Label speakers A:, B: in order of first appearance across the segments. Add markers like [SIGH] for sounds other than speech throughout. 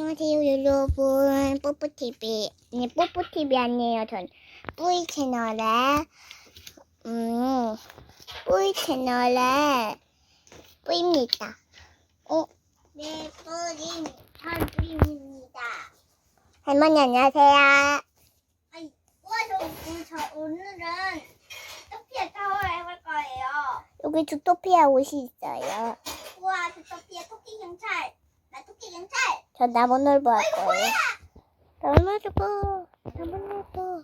A: 안녕하세요 여러분. 뽀뽀TV 아니 뽀뽀TV 아니에요 전. 뿌이 채널에 음 뿌이 채널에 뿌입니다. 어? 네전 뿌입니다. 할머니 안녕하세요.
B: 아니, 우와, 저, 오늘 저, 오늘은 토피아 타워를 해볼 거예요.
A: 여기 주토피아 옷이 있어요
B: 우와, 저 토피아 토끼 경찰. 나 토끼 경찰.
A: 전 나무늘보 할 거예요 나무늘보 나무늘보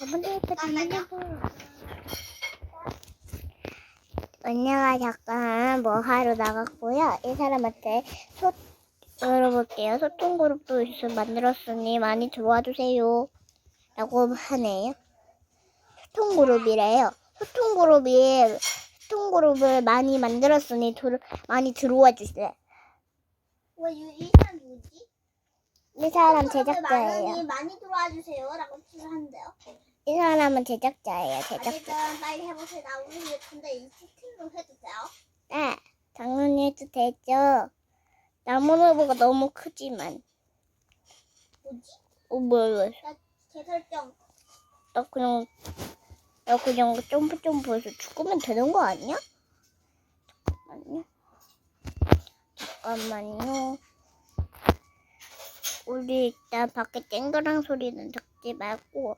A: 나무늘보 나무늘보 언니가 잠깐 뭐 하러 나갔고요. 이 사람한테 소 열어볼게요. 소통 그룹도 있어 만들었으니 많이 들어와 주세요. 라고 하네요. 소통 그룹이래요. 소통 그룹이 소통 그룹을 많이 만들었으니 들, 많이 들어와 주세요.
B: 우와, 이, 이 사람 누구지?
A: 이 사람
B: 많이,
A: 제작자예요.
B: 많이 들어와 주세요. 라고 하는데요.
A: 이 사람은 제작자예요. 제작자.
B: 어쨌든 빨리 해보세요. 나 우리 근데 이 채팅도 해도 돼요?
A: 네, 당연히 해도 되죠. 나무늘보가 너무 크지만.
B: 뭐지?
A: 어, 뭐야,
B: 나 재설정.
A: 나 그냥, 나 그냥 점프 점프해서 죽으면 되는 거 아니야? 잠깐만요. 잠깐만요. 우리 일단 밖에 땡그랑 소리는 듣지 말고,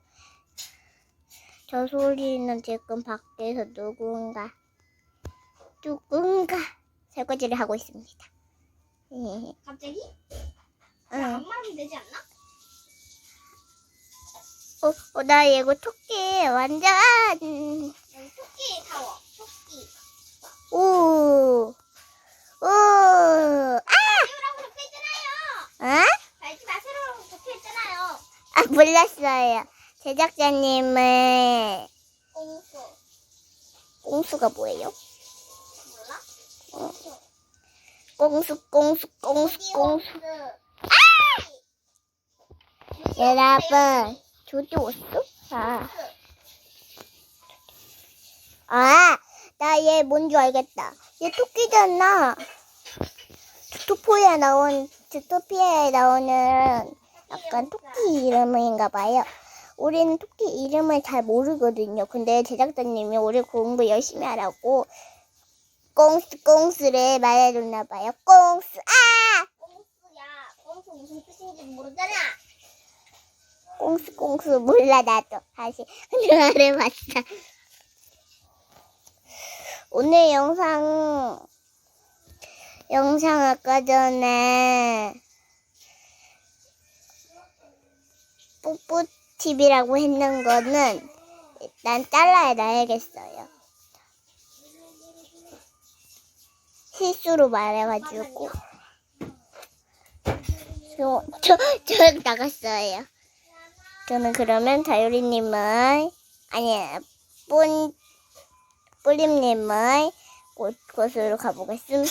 A: 저 소리는 지금 밖에서 누군가, 누군가 설거지를 하고 있습니다.
B: 갑자기?
A: 응.
B: 악마하면 되지 않나?
A: 어, 어, 나 이거 토끼 완전 음,
B: 여기 토끼 타워. 토끼.
A: 오, 오, 아. 어?
B: 아
A: 몰랐어요. 제작자님은
B: 꽁수.
A: 꽁수가 뭐예요?
B: 몰라?
A: 어. 꽁수, 꽁수, 꽁수, 꽁수. 여러분, 조디 왔어? 아, 아, 나 얘 뭔지 알겠다. 얘 토끼잖아. 주토피아에 나온, 주토피아에 나오는 약간 토끼 이름인가 봐요. 우리는 토끼 이름을 잘 모르거든요. 근데 제작자님이 우리 공부 열심히 하라고 꽁스 꽁스를 말해줬나 봐요. 꽁스 아.
B: 꽁수 무슨 뜻인지 모르잖아.
A: 꽁스 꽁스 몰라 나도 다시 [LAUGHS] 말해봤다. 오늘 영상 영상 아까 전에 뽀뽀 TV라고 했는 거는 일단 잘라야 놔야겠어요. 실수로 말해가지고 저, 저, 저 나갔어요. 저는 그러면 다요리님의 아니 본 뿌림님의 곳, 곳으로 가보겠습니다.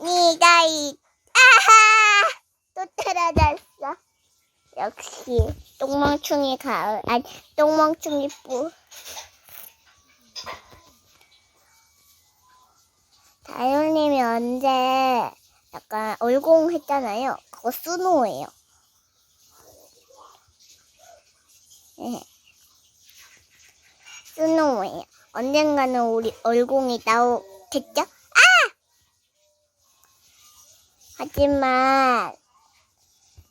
A: 니다잇 아하 또 떨어졌어. 역시 똥멍충이 가을 아니 똥멍충이 뿌 다요님이 언제 약간 얼공 했잖아요. 그거 스노우예요. 네. 스노우예요. 언젠가는 우리 얼공이 나오겠죠? 아! 하지만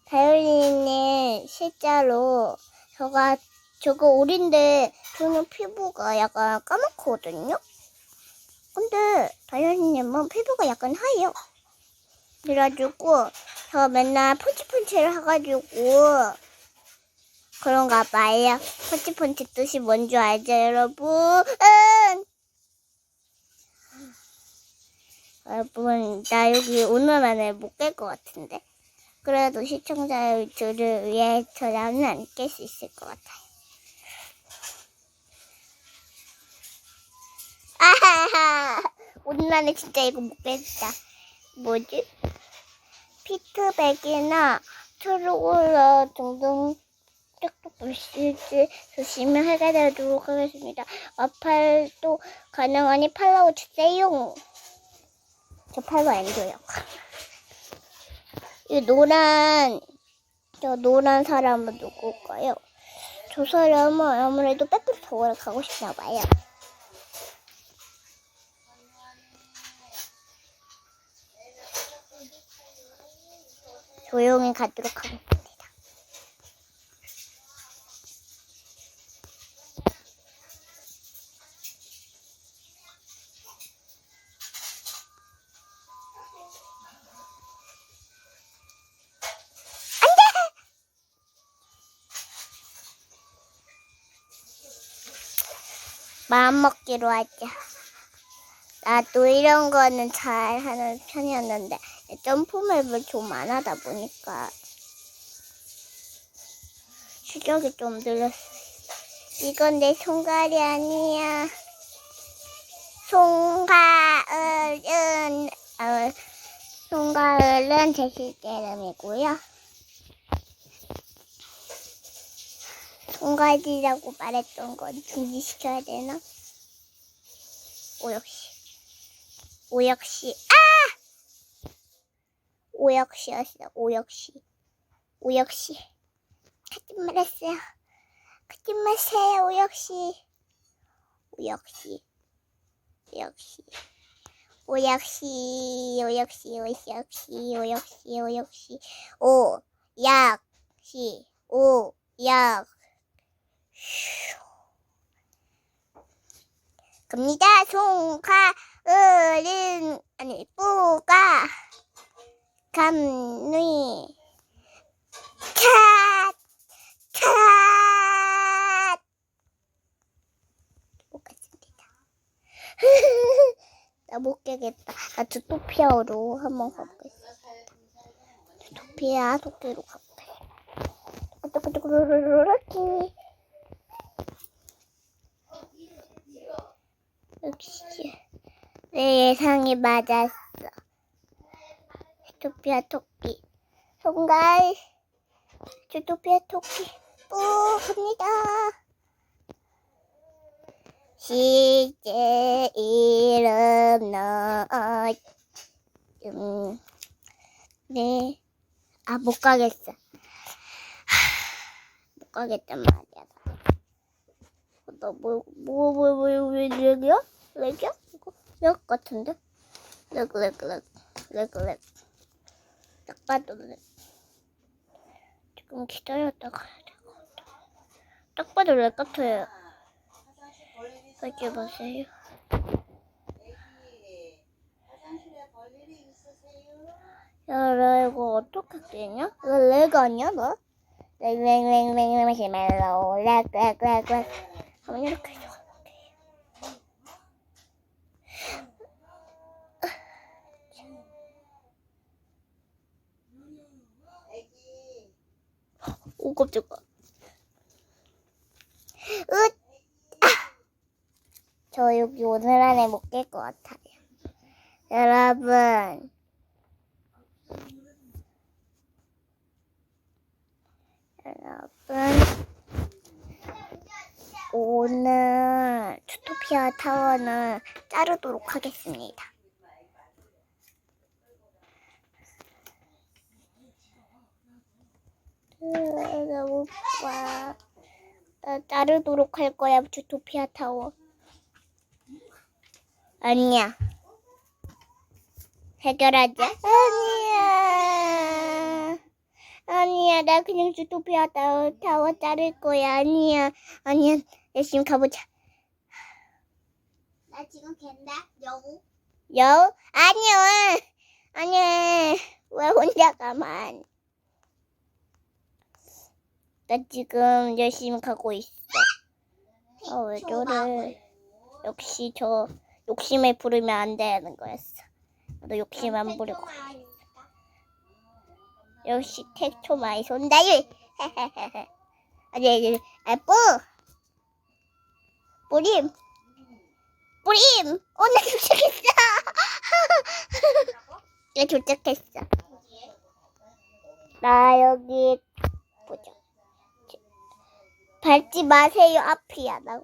A: 다율이는 실제로 저가 저거 오린데 저는 피부가 약간 까맣거든요. 근데 다율이님은 피부가 약간 하얘요. 그래가지고 저 맨날 펀치펀치를 해가지고 그런가 봐요. 펀치펀치 뜻이 뭔지 알죠, 여러분? 응! 여러분, 나 여기 오늘 안에 못 깰 것 같은데. 그래도 시청자들을 위해서라면 깰 수 있을 것 같아요. 아하하! 오늘 안에 진짜 이거 못 깼다. 뭐지? 피트백이나 트루올러 등등 뚝뚝 불실지 조심히 되도록 하겠습니다. 마팔도 가능하니 팔로우 주세요. 저 팔로우 안 줘요. [LAUGHS] 이 노란 저 노란 사람은 누굴까요? 저 사람은 아무래도 백프타워를 가고 싶나 봐요. 조용히 가도록 하겠습니다. 마음 먹기로 하자. 나도 이런 거는 잘 하는 편이었는데 점프맵을 좀 안 하다 보니까 실력이 좀 늘었어. 이건 내 손가락이 아니야. 송가을은 어, 송가을은 제 실제 이름이고요. 송가지라고 말했던 건 중지시켜야 되나? 오역씨. 오역씨. 아! 오역씨였어, 오역씨. 오역씨. 하지 말았어요. 하지 마세요, 오역씨. 오역씨. 오역씨. 오역씨, 오역씨, 오역씨, 오역씨, 오역씨. 오, 약, 시, 오, 약. 갑니다. 송가 을은 아니 뿌가 감리 캣 캣. 못 갔습니다. [LAUGHS] 나 못 깨겠다. 나 주토피아로 한번 가보겠어. 주토피아 토끼로 가볼게. 뚜꾸뚜꾸루루루루루키. 역시 내 예상이 맞았어. 주토피아 토끼. 송갈. 주토피아 토끼. 뿌 갑니다. 실제 이름 너 음, 네. 아, 못 가겠어. 하, 못 가겠단 말이야. 나 뭐, 뭐, 뭐, 뭐, 왜 렉이야? 렉이야? 이거? 렉 같은데? 렉, 렉, 렉, 렉, 렉. 딱 봐도 렉. 지금 기다렸다가 가야 될것 같아. 딱 봐도 렉 같아요. 하지 마세요. 야, 나 이거 어떻게 깨냐? 이거 렉 아니야, 너? 렉, 렉, 렉, 렉, 렉, 마시멜로, 렉, 렉, 렉, 렉. 하면 이렇게 깜짝아. 으, 아! 저 여기 오늘 안에 못 깰 것 같아요. 여러분. 여러분. 오늘 주토피아 타워는 자르도록 하겠습니다. 너무 봐. 나 자르도록 할 거야, 주토피아 타워. 아니야. 해결하자. 아니야. 아니야, 나 그냥 주토피아 타워, 타워 자를 거야. 아니야. 아니야. 열심히 가보자.
B: 나 지금 걘다. 여우.
A: 여? 아니야. 아니야. 왜 혼자 가만. 나 지금 열심히 가고 있어. 아, 왜 저래. 역시 저 욕심에 부르면 안 되는 거였어. 나도 욕심 안 부리고. 역시 택초 많이 손다유. [LAUGHS] 아니, 아니, 아, 뿌! 뿌림! 뿌림! 오늘 도착했어! [LAUGHS] 나 도착했어. 나 여기, 보자. 밟지 마세요. 앞이야. 나.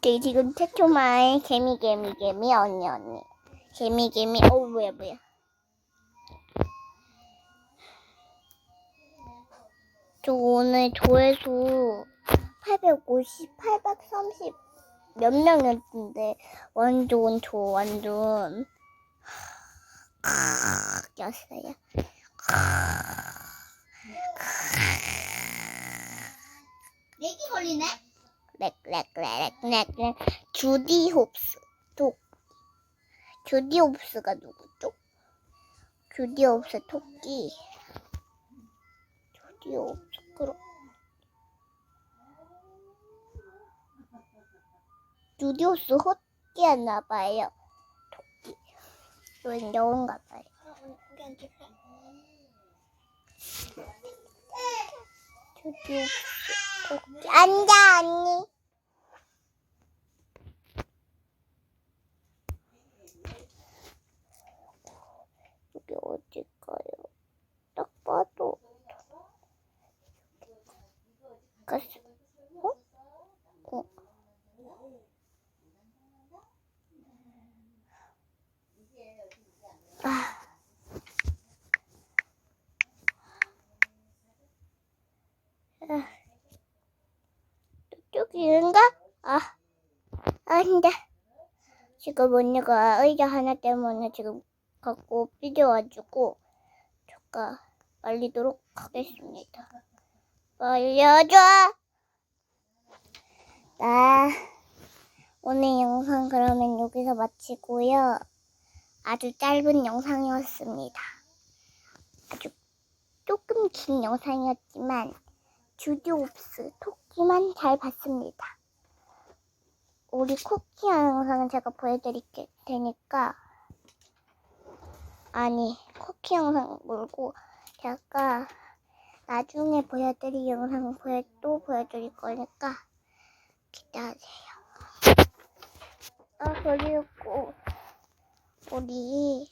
A: 저희 지금 태초마의 개미 개미 개미 언니 언니 개미 개미 어 뭐야 뭐야 저 오늘 조회수 850, 830 몇 명이었는데 완전 저 완전 였어요.
B: 내기 걸리네?
A: 렉렉렉 렉 렉 렉 주디 홉스 독 주디 홉스가 누구죠? 주디 홉스 토끼 주디 홉스 그럼 주디 홉스 호끼였나 봐요 토끼 이건 여운가 봐요? 주디 홉스 앉아 언니 여기 어딜까요? 딱 봐도 가스 어? 어? 아. 아. 저쪽인가? 아, 아닌데. 지금 언니가 의자 하나 때문에 지금 갖고 삐져가지고 잠깐 말리도록 하겠습니다. 말려줘. 나 오늘 영상 그러면 여기서 마치고요. 아주 짧은 영상이었습니다. 아주 조금 긴 영상이었지만 주디옵스 토끼만 잘 봤습니다. 우리 쿠키 영상은 제가 보여드릴 테니까 아니 쿠키 영상 말고 제가 나중에 보여드릴 영상 보여, 또 보여드릴 거니까 기대하세요. 아 그리고 우리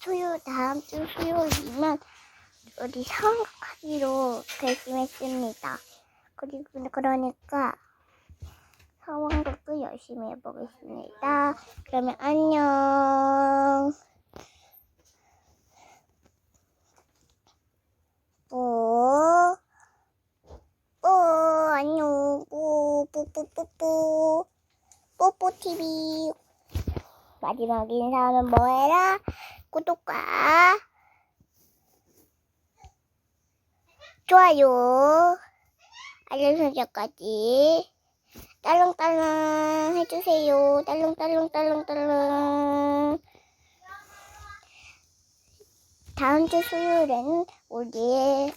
A: 수요 다음 주 수요일이면 우리 상황극하기로 결심했습니다. 그리고 그러니까 상황극을 열심히 해보겠습니다. 그러면 안녕. 뽀. 뽀, 안녕. 뽀, 뽀뽀뽀뽀. 뽀뽀TV. 마지막 인사는 뭐해라? 구독과 좋아요, 알림 설정까지 딸랑딸랑 해주세요. 딸랑딸랑딸랑딸랑. 다음 주 수요일에는 우리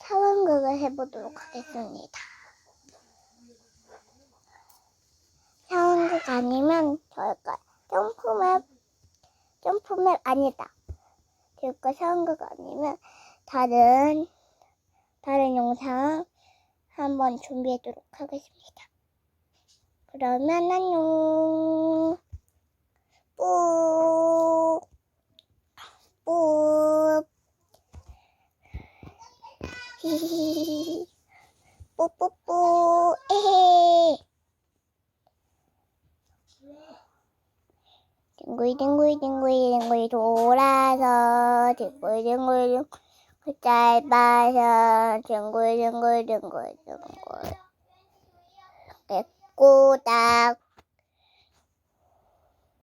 A: 상황극을 해보도록 하겠습니다. 상황극 아니면 저희가 점프맵, 점프맵 아니다. 저희가 상황극 아니면 다른, 다른 영상 한번 준비하도록 하겠습니다. 그러면 안녕. 뽀. 뽀. [LAUGHS] 히히히히. 뽀뽀뽀. 에헤. 뒹굴 뒹굴 뒹굴 뒹굴 돌아서 뒹굴 뒹굴 짧아서 뒹굴뒹굴뒹굴뒹굴 꼬닥